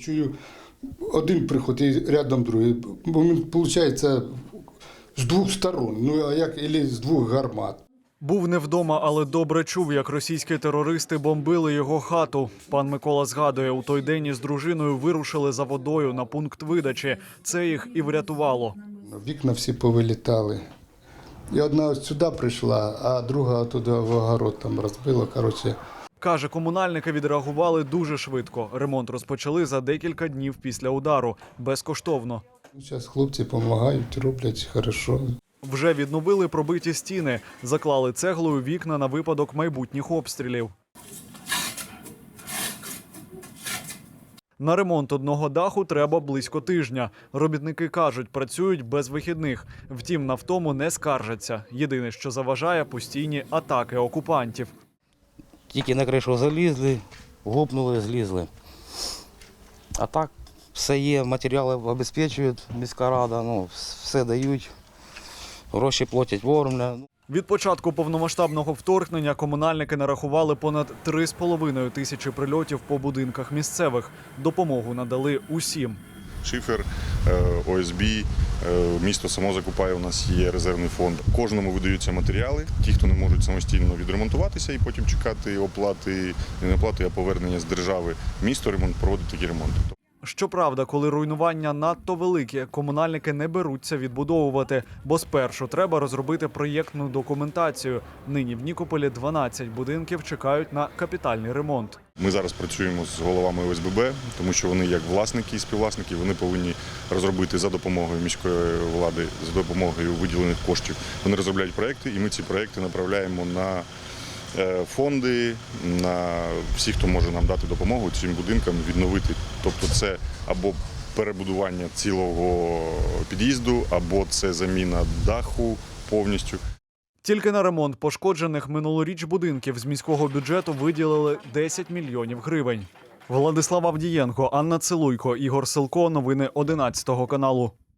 Чую, один приход і рядом другий. Бо він, виходить, з двох сторон, ну а як і з двох гармат. Був не вдома, але добре чув, як російські терористи бомбили його хату. Пан Микола згадує, у той день із дружиною вирушили за водою на пункт видачі. Це їх і врятувало. Вікна всі повилітали. І одна ось сюди прийшла, а друга туди в огород там розбила. Коротше, Каже, комунальники відреагували дуже швидко. Ремонт розпочали за декілька днів після удару, безкоштовно. зараз хлопці допомагають, роблять хорошо. Вже відновили пробиті стіни, заклали цеглою вікна на випадок майбутніх обстрілів. На ремонт одного даху треба близько тижня. Робітники кажуть, працюють без вихідних. Втім, на втому не скаржаться. Єдине, що заважає постійні атаки окупантів. Тільки на кришу залізли, гупнули, злізли. А так, все є, матеріали обезпечують, міська рада, ну, все дають, гроші платять вовремя. Від початку повномасштабного вторгнення комунальники нарахували понад 3,5 тисячі прильотів по будинках місцевих. Допомогу надали усім. Шифер, е, ОСБ, місто само закупає. У нас є резервний фонд. Кожному видаються матеріали. Ті, хто не можуть самостійно відремонтуватися і потім чекати оплати, не оплати, а повернення з держави. Місто ремонт проводить такі ремонти. Щоправда, коли руйнування надто великі, комунальники не беруться відбудовувати, бо спершу треба розробити проєктну документацію. Нині в Нікополі 12 будинків чекають на капітальний ремонт. Ми зараз працюємо з головами ОСББ, тому що вони, як власники і співвласники, вони повинні розробити за допомогою міської влади, за допомогою виділених коштів. Вони розробляють проекти, і ми ці проекти направляємо на фонди, на всіх, хто може нам дати допомогу цим будинкам відновити. Тобто, це або перебудування цілого під'їзду, або це заміна даху повністю. Тільки на ремонт пошкоджених минулоріч будинків з міського бюджету виділили 10 мільйонів гривень. Владислав Авдієнко, Анна Целуйко, Ігор Силко. Новини 11 каналу.